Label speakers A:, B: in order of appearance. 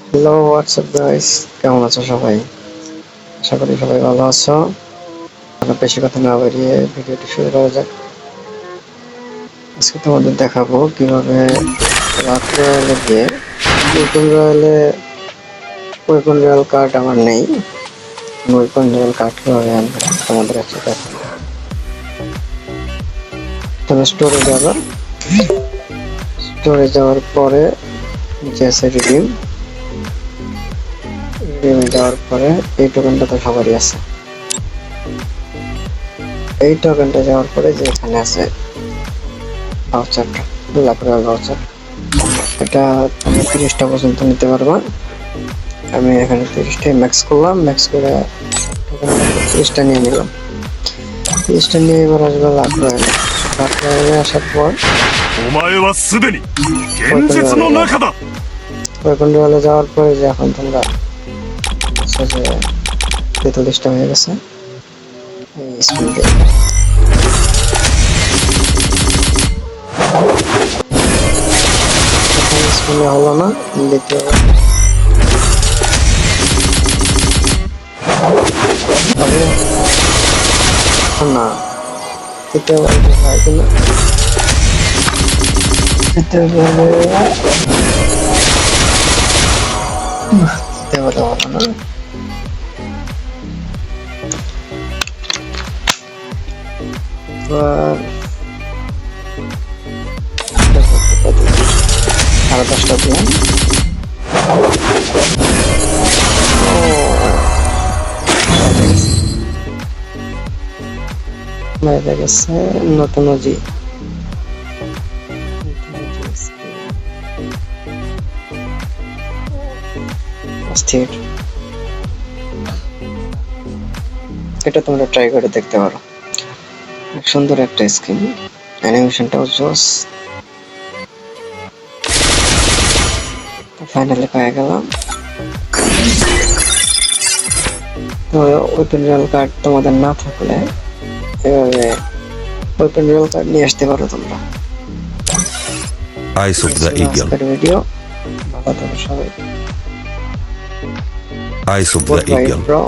A: Hello WhatsApp guys কেমন আছো সবাই? আশা করি সবাই ভালো আছো। আমরা বেশি কথা না বাড়িয়ে ভিডিওটি শুরু করা যাক। আজকে তোমাদের দেখাবো কীভাবে রাত রয়্যালে গিয়ে ওয়েপন রয়্যালে ওয়েপন রয়্যাল কার্ড আমার নেই। ওয়েপন রয়্যাল কার্ড কীভাবে আনবে তোমাদের কাছে দেখাবো। তুমি স্টোরে যাবে। স্টোরে যাওয়ার পরে নিচে আছে রিডিম গেমে যাওয়ার পরে এই টোকেনটা তো সবারই আছে। এই টোকেনটা যাওয়ার পরে যে এখানে আছে ভাউচারটা লাপরা এটা তুমি তিরিশটা পর্যন্ত নিতে পারবা। আমি এখানে তিরিশটাই ম্যাক্স করলাম ম্যাক্স করে তিরিশটা নিয়ে নিলাম। তিরিশটা নিয়ে এবার আসবে লাপরা লাপরা আসার পর ওয়েপন যাওয়ার পরে যে এখন তোমরা হচ্ছে যে তেতাল্লিশটা হয়ে গেছে হলো না হবে না দেওয়া দেওয়া হবে না। এবার আরও দশটা গেছে নতুন অজি অস্থির এটা তোমরা ট্রাই করে দেখতে পারো। সুন্দর একটা স্কিন অ্যানিমেশনটাও জোস। ফাইনালি পেয়ে গেলাম। ওপেন রিয়াল কার্ড তোমাদের না থাকলে এভাবে ওপেন রিয়াল কার্ড নিয়ে আসতে পারো তোমরা।
B: Of the Eagle.
A: আজকের ভিডিও ভালো থাকো সবাই।
B: The
A: Goodbye,
B: Eagle.
A: bro.